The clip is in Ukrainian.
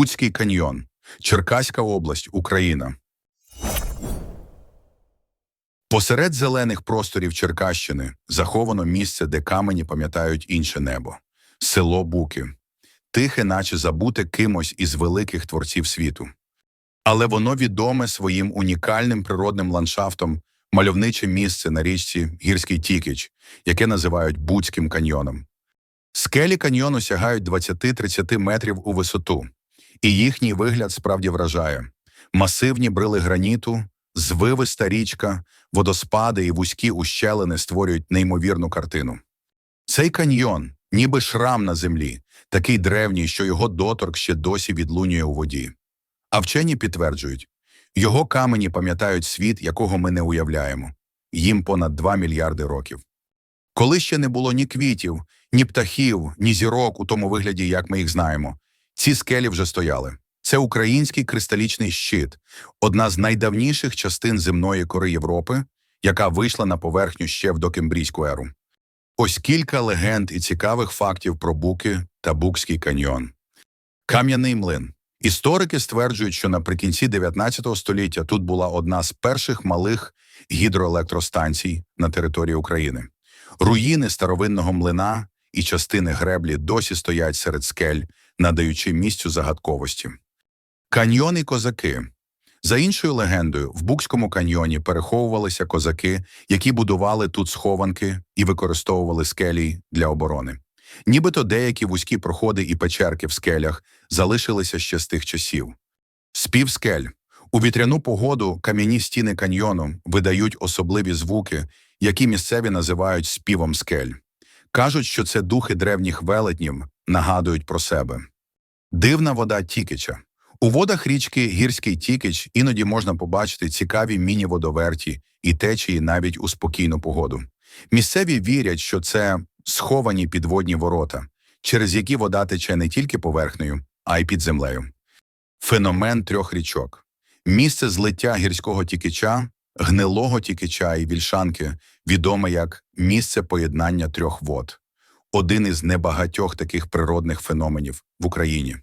Буцький каньйон, Черкаська область, Україна. Посеред зелених просторів Черкащини заховано місце, де камені пам'ятають інше небо село Буки, тихе, наче забуте кимось із великих творців світу. Але воно відоме своїм унікальним природним ландшафтом, мальовниче місце на річці Гірський Тікіч, яке називають Буцьким каньйоном. Скелі каньйону сягають 20-30 метрів у висоту, і їхній вигляд справді вражає. Масивні брили граніту, звивиста річка, водоспади і вузькі ущелини створюють неймовірну картину. Цей каньйон, ніби шрам на землі, такий древній, що його доторк ще досі відлунює у воді. А вчені підтверджують, його камені пам'ятають світ, якого ми не уявляємо. Їм понад 2 мільярди років. Коли ще не було ні квітів, ні птахів, ні зірок у тому вигляді, як ми їх знаємо, ці скелі вже стояли. Це український кристалічний щит, одна з найдавніших частин земної кори Європи, яка вийшла на поверхню ще в докембрійську еру. Ось кілька легенд і цікавих фактів про Буки та Букський каньйон. Кам'яний млин. Історики стверджують, що наприкінці 19 століття тут була одна з перших малих гідроелектростанцій на території України. Руїни старовинного млина і частини греблі досі стоять серед скель, надаючи місцю загадковості. Каньйони козаки. За іншою легендою, в Букському каньйоні переховувалися козаки, які будували тут схованки і використовували скелі для оборони. Нібито деякі вузькі проходи і печерки в скелях залишилися ще з тих часів. Спів скель. У вітряну погоду кам'яні стіни каньйону видають особливі звуки, які місцеві називають співом скель. Кажуть, що це духи древніх велетнів нагадують про себе. Дивна вода Тікича. У водах річки Гірський Тікич іноді можна побачити цікаві міні-водоверті і течії навіть у спокійну погоду. Місцеві вірять, що це сховані підводні ворота, через які вода тече не тільки поверхнею, а й під землею. Феномен трьох річок. Місце злиття гірського тікича, гнилого тікича і вільшанки відоме як місце поєднання трьох вод, один із небагатьох таких природних феноменів в Україні.